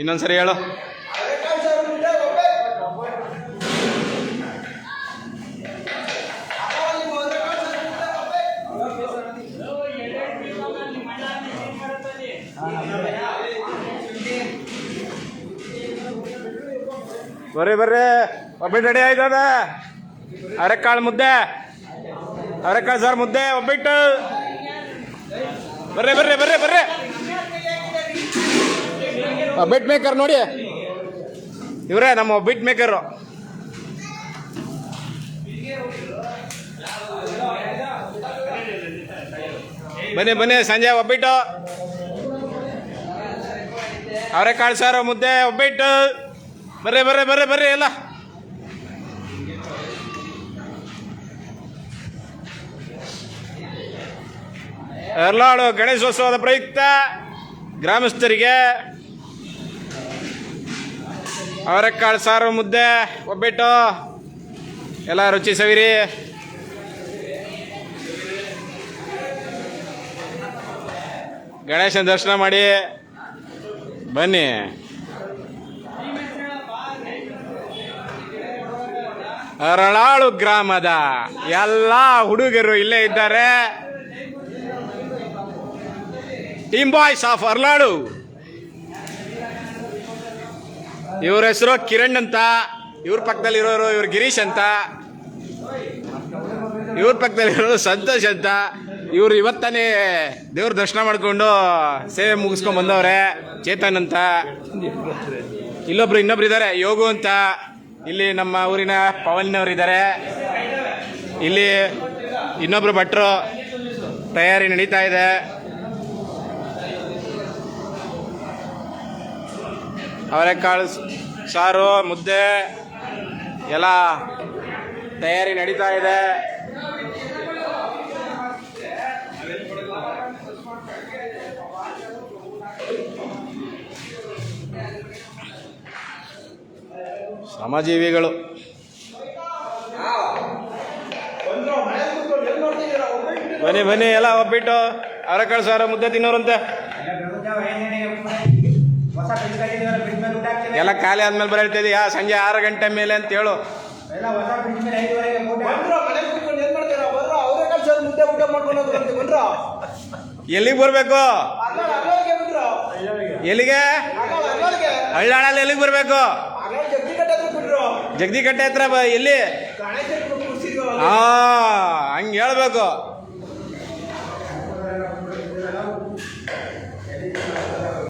ಇನ್ನೊಂದ್ಸರಿ ಹೇಳು. ಬರ್ರಿ ಬರ್ರಿ. ಒಬ್ಬಿಟ್ಟು ರೆಡಿ ಆಯ್ತದ ಅರೆಕಾಳು ಮುದ್ದೆ. ಅರೆಕಾಳು ಸರ್ ಮುದ್ದೆ, ಒಬ್ಬಿಟ್ಟು. ಬರ್ರಿ ಬರ್ರಿ ಬರ್ರಿ. ಒಬ್ಬಿಟ್ ಮೇಕರ್ ನೋಡಿ. ಇವರೇ ನಮ್ಮ ಬಿಟ್ ಮೇಕರು ಬನ್ನಿ ಬನ್ನಿ, ಸಂಜೆ ಒಬ್ಬಿಟ್ಟು. ಅವರೆಕಾಳು ಸಾರು ಮುದ್ದೆ, ಒಬ್ಬಿಟ್ಟು. ಬರ್ರಿ ಬರ್ರಿ ಬರ್ರಿ ಬರ್ರಿ, ಎಲ್ಲ. ಎರ್ಲಾಡು ಗಣೇಶೋತ್ಸವದ ಪ್ರಯುಕ್ತ ಗ್ರಾಮಸ್ಥರಿಗೆ ಅವರೆಕಾಳು ಸಾರು ಮುದ್ದೆ, ಒಬ್ಬಿಟ್ಟು. ಎಲ್ಲ ರುಚಿ ಸವಿರಿ. ಗಣೇಶನ ದರ್ಶನ ಮಾಡಿ. ಬನ್ನಿ. ಅರಳಾಳು ಗ್ರಾಮದ ಎಲ್ಲ ಹುಡುಗರು ಇಲ್ಲೇ ಇದ್ದಾರೆ. ಟೀಮ್ ಬಾಯ್ಸ್ ಆಫ್ ಅರ್ಲಾಳು ಇವ್ರ ಹೆಸರು ಕಿರಣ್ ಅಂತ. ಇವ್ರ ಪಕ್ಕದಲ್ಲಿ ಇರೋರು ಇವ್ರು ಗಿರೀಶ್ ಅಂತ. ಇವ್ರ ಪಕ್ಕದಲ್ಲಿ ಇರೋರು ಸಂತೋಷ್ ಅಂತ. ಇವ್ರು ಇವತ್ತಾನೇ ದೇವ್ರ ದರ್ಶನ ಮಾಡ್ಕೊಂಡು ಸೇವೆ ಮುಗಿಸ್ಕೊಂಡ್ ಬಂದವ್ರೆ, ಚೇತನ್ ಅಂತ. ಇಲ್ಲೊಬ್ರು ಇನ್ನೊಬ್ರು ಇದ್ದಾರೆ ಯೋಗು ಅಂತ. ಇಲ್ಲಿ ನಮ್ಮ ಊರಿನ ಪವನ್ನವ್ರು ಇದ್ದಾರೆ ಇಲ್ಲಿ ಇನ್ನೊಬ್ರು ಭಟ್ರು, ತಯಾರಿ ನಡೀತಾ ಇದೆ. ಅವರೆಕಾಳು, ಸಾರು, ಮುದ್ದೆ ಎಲ್ಲ ತಯಾರಿ ನಡೀತಾ ಇದೆ. ಶ್ರಮಜೀವಿಗಳು. ಬನ್ನಿ ಬನ್ನಿ, ಎಲ್ಲ ಒಬ್ಬಿಟ್ಟು ಅವರೆಕಾಳು, ಸಾರು, ಮುದ್ದೆ ತಿನ್ನೋರಂತೆ. ಎಲ್ಲ ಖಾಲಿ ಆದ್ಮೇಲೆ ಬರೀತಾ ಇದೆಯಾ? ಸಂಜೆ ಆರು ಗಂಟೆ ಮೇಲೆ ಅಂತ ಹೇಳು. ಎಲ್ಲಿಗೆ ಬರಬೇಕು? ಎಲ್ಲಿಗೆ? ಹಳ್ಳಾಳಲ್ಲಿ ಎಲ್ಲಿಗೆ ಬರಬೇಕು? ಜಗದಿ ಕಟ್ಟೆ ಹತ್ರ ಬ ಎಲ್ಲಿ? ಹಾ ಹಂಗೆ ಹೇಳ್ಬೇಕು.